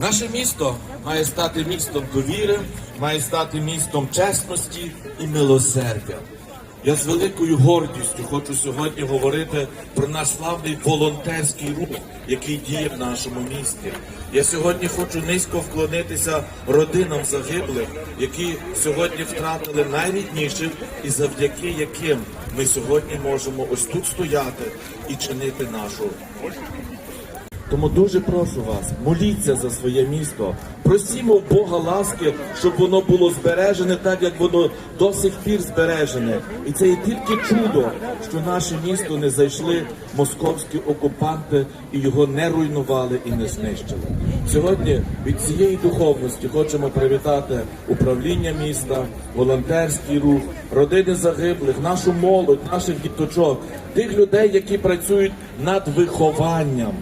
Наше місто має стати містом довіри, має стати містом чесності і милосердя. Я з великою гордістю хочу сьогодні говорити про наш славний волонтерський рух, який діє в нашому місті. Я сьогодні хочу низько вклонитися родинам загиблих, які сьогодні втратили найрідніших, і завдяки яким ми сьогодні можемо ось тут стояти і чинити нашу тому дуже прошу вас, моліться за своє місто. Просімо Бога ласки, щоб воно було збережене так, як воно до сих пір збережене. І це є тільки чудо, що наше місто не зайшли московські окупанти і його не руйнували і не знищили. Сьогодні від цієї духовності хочемо привітати управління міста, волонтерський рух, родини загиблих, нашу молодь, наших діточок, тих людей, які працюють над вихованням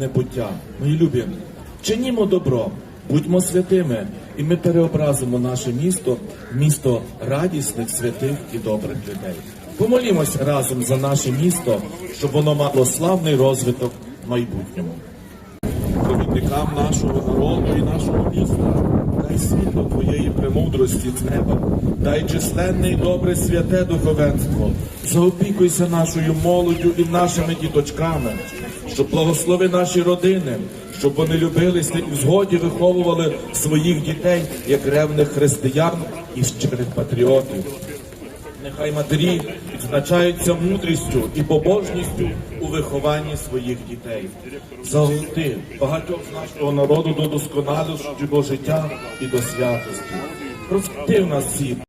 небуття. Мої любі, чинімо добро, будьмо святими, і ми переобразимо наше місто в місто радісних, святих і добрих людей. Помолімось разом за наше місто, щоб воно мало славний розвиток в майбутньому. Провідникам нашого народу і нашого міста, дай світло твоєї премудрості з неба, дай численне і добре святе духовенство, заопікуйся нашою молоддю і нашими діточками, щоб благослови наші родини, щоб вони любилися і в згоді виховували своїх дітей як ревних християн і щирих патріотів. Нехай матері відзначаються мудрістю і побожністю у вихованні своїх дітей. Загути багатьох з нашого народу до досконалості до життя і до святості. Просвіти в нас всіх.